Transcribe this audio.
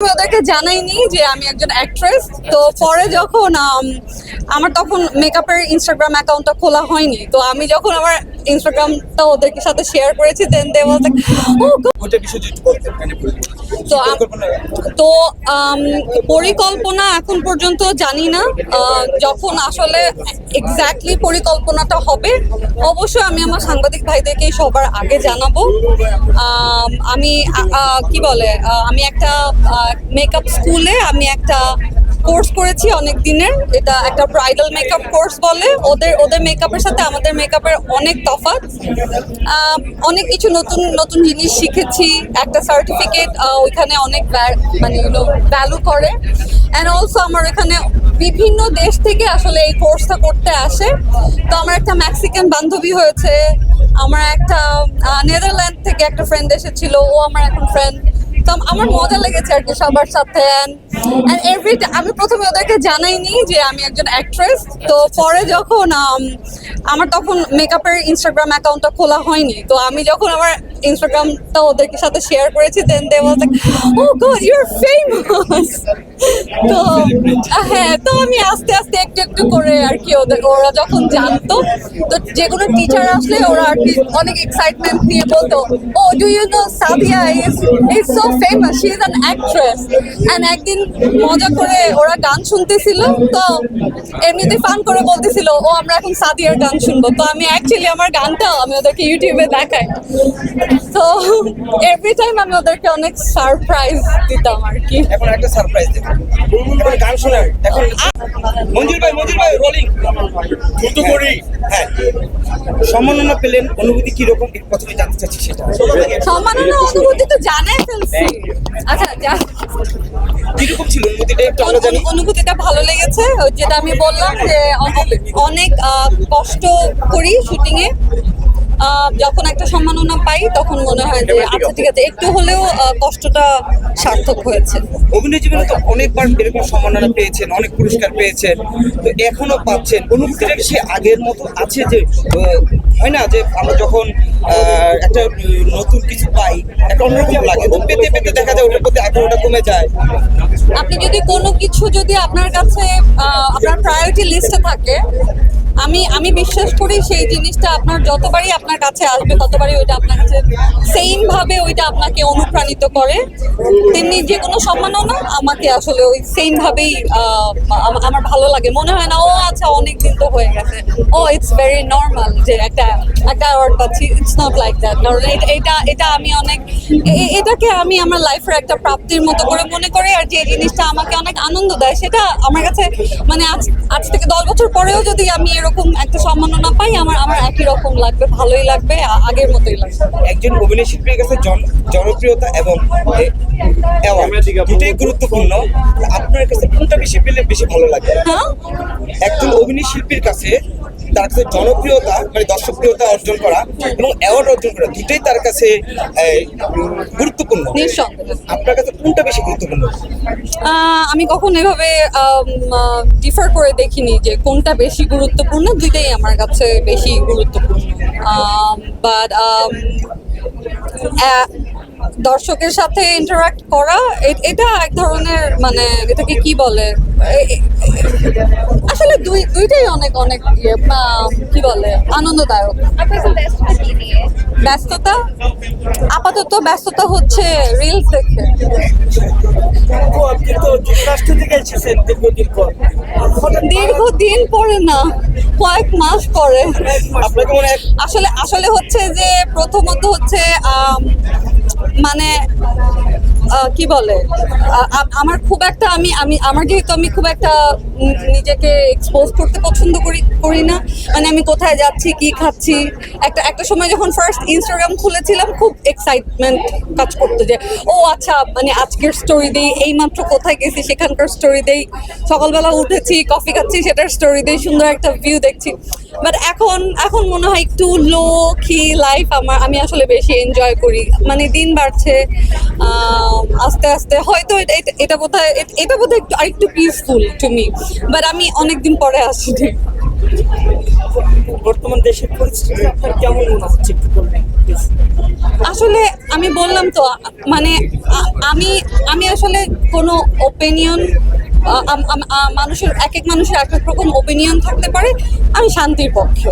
আমি ওদেরকে জানাইনি যে আমি একজন অ্যাক্ট্রেস তো পরে যখন আম, আমার তখন মেকআপের ইনস্টাগ্রাম অ্যাকাউন্টটা খোলা হয়নি। তো আমি যখন আমার ইনস্টাগ্রামটা ওদেরকে সাথে শেয়ার করেছি দেন দে ও ওইটা বিষয় মানে তো তো পরিকল্পনা এখন পর্যন্ত জানি না। যখন আসলে এক্স্যাক্টলি পরিকল্পনাটা হবে অবশ্যই আমি আমার সাংবাদিক ভাইদেরকে সবার আগে জানাব। আমি কি বলে আমি একটা মেকআপ স্কুলে আমি একটা কোর্স করেছি অনেক দিনের এটা একটা ব্রাইডাল মেকআপ কোর্স বলে। ওদের ওদের মেকআপের সাথে আমাদের মেকআপের অনেক তফাৎ। অনেক কিছু নতুন নতুন জিনিস শিখেছি। একটা সার্টিফিকেট ওইখানে অনেক মানে ভ্যালু করে। অ্যান্ড অলসো আমার এখানে বিভিন্ন দেশ থেকে আসলে এই কোর্সটা করতে আসে। তো আমার একটা মেক্সিকান বান্ধবী হয়েছে। আমার একটা নেদারল্যান্ড থেকে একটা ফ্রেন্ড এসেছিল। ও আমার এখন ফ্রেন্ড তো আমার মজা লেগেছে আর কি সবার সাথে। অ্যান্ড এভরি আমি প্রথমে ওদেরকে জানাইনি যে আমি একজন অ্যাক্ট্রেস তো পরে যখন আমার তখন মেকআপের ইনস্টাগ্রাম অ্যাকাউন্টটা খোলা হয়নি, তো আমি যখন আমার ইনস্টাগ্রামটা ওদেরকে সাথে শেয়ার করেছি then they was like oh god you are famous তো হ্যাঁ তো আমি আস্তে আস্তে একটু একটু করে আর কি ওদের ওরা যখন জানতো তো যে কোনো টিচার আসলে ওরা আর কি অনেক এক্সাইটমেন্ট নিয়ে বলতো ও do you know Sadia is is so famous she is an actress and একদিন মজা করে ওরা গান শুনতেছিল তো এমনিতে ফান করে বলতেছিল ও আমরা এখন সাদিয়ার গান শুনব। তো আমি অ্যাকচুয়ালি আমার গানটা আমি ওদেরকে ইউটিউবে দেখাই। তো এভরি টাইম আমি ওদেরকে অনেক সারপ্রাইজ দিতাম আর কি। এখন একটা সারপ্রাইজ দেবেন এখন গান শোনার এখন মঞ্জুর ভাই মঞ্জুর ভাই রোলিং দ্রুত করি। হ্যাঁ। সম্মাননা পেলেন অনুভূতি কি রকম প্রথমে জানতে চাচ্ছি সেটা। সম্মাননা অনুভূতি তো জানাই ফেলছি। আচ্ছা যা- কীরকম ছিল অনুভূতিটা একটু আমরা জানি। অনুভূতিটা ভালো লেগেছে। যেটা আমি বললাম যে অনেক কষ্ট করি শুটিং এ আহ, যখন একটা সম্মাননা পাই তখন মনে হয় যে আচ্ছা ঠিক আছে একটু হলেও কষ্টটা সার্থক হয়েছে। অভিনয় জীবনে তো অনেকবার এরকম সম্মাননা পেয়েছেন অনেক পুরস্কার পেয়েছেন। তো এখনও পাচ্ছেন। অনুভূতিটা সে আগের মতো আছে যে হয় না যে আমরা যখন একটা নতুন কিছু পাই একটা অন্যরকম লাগে। তো পেতে পেতে দেখা যায় ওটার প্রতি আগ্রহটা কমে যায়। আপনি যদি কোনো কিছু যদি আপনার কাছে আপনার প্রায়োরিটি লিস্টে থাকে আমি আমি বিশ্বাস করি সেই জিনিসটা আপনার যতবারই আপনার কাছে আসবে, ততবারই ওইটা আপনার কাছে সেম ভাবে ওইটা আপনাকে অনুপ্রাণিত করে। তেমনি যে কোনো সম্মাননা আমাকে আসলে ওই সেম ভাবেই আমার ভালো লাগে। মনে হয় না, ও আচ্ছা অনেক দিন তো হয়ে গেছে। ও ইটস ভেরি নর্মাল যে একটা একটা অ্যাওয়ার্ড পাচ্ছি ইটস নট লাইক দ্যাট কারণ এটা- এটা আমি অনেক এটাকে আমি আমার লাইফের একটা প্রাপ্তির মতো করে মনে করি, আর যে জিনিসটা আমাকে অনেক আনন্দ দেয়, সেটা আমার কাছে মানে আজ আজ থেকে দশ বছর পরেও যদি আমি এরকম একটা সম্মাননা পাই আমার আমার একই রকম লাগবে ভালোই লাগবে আগের মতোই লাগবে। একজন অভিনয় শিল্পীর কাছে জন- জনপ্রিয়তা এবং দুটোই গুরুত্বপূর্ণ। আপনার কাছে কোনটা বেশি পেলে বেশি ভালো লাগে হ্যাঁ? একজন অভিনয় শিল্পীর কাছে তার কাছে জনপ্রিয়তা মানে দর্শকপ্রিয়তা অর্জন করা এবং অ্যাওয়ার্ড অর্জন করা দুটোই তার কাছে গুরুত্বপূর্ণ। আপনার কাছে কোনটা বেশি গুরুত্বপূর্ণ? আমি কখন এভাবে ডিফার করে দেখিনি যে কোনটা বেশি গুরুত্বপূর্ণ দুইটাই আমার কাছে বেশি গুরুত্বপূর্ণ। বাট দর্শকের সাথে ইন্টারাক্ট করা এটা এক ধরনের মানে এটাকে কি বলে? আসলে দুই দুইটাই অনেক অনেক ইয়ে, কি বলে আনন্দদায়ক। ব্যস্ততা আপাতত ব্যস্ততা হচ্ছে রিলস দেখে। দীর্ঘদিন পর। না কয়েক মাস পরে। আসলে আসলে হচ্ছে যে প্রথমত হচ্ছে মানে কি বলে? আমার খুব একটা আমি আমি, আমার যেহেতু আমি খুব একটা নিজেকে এক্সপোজ করতে পছন্দ করি করি না। মানে আমি কোথায় যাচ্ছি, কি খাচ্ছি? একটা একটা সময় যখন ফার্স্ট ইনস্টাগ্রাম খুলেছিলাম, খুব এক্সাইটমেন্ট কাজ করতো যে, ও আচ্ছা মানে আজকের স্টোরি দেই, এই মাত্র কোথায় গেছি, সেখানকার স্টোরি দেই। সকালবেলা উঠেছি কফি খাচ্ছি, সেটার স্টোরি দেই, সুন্দর একটা ভিউ দেখছি। বাট এখন এখন মনে হয় একটু লো কি লাইফ আমার, আমি আসলে বেশি এনজয় করি। মানে দিন বাড়ছে আস্তে আস্তে। হয়তো এটা এটা- এটা বোধ হয় এটা বোধ হয় একটু আরেকটু পিসফুল টু মি বাট আমি অনেকদিন পরে আসছি বর্তমান দেশের পরিস্থিতি আপনার কেমন মনে হচ্ছে একটু বলবেন আসলে আমি বললাম তো মানে আমি আমি আসলে কোনো ওপিনিয়ন মানুষের এক এক মানুষের এক এক রকম ওপিনিয়ন থাকতে পারে আমি শান্তির পক্ষে।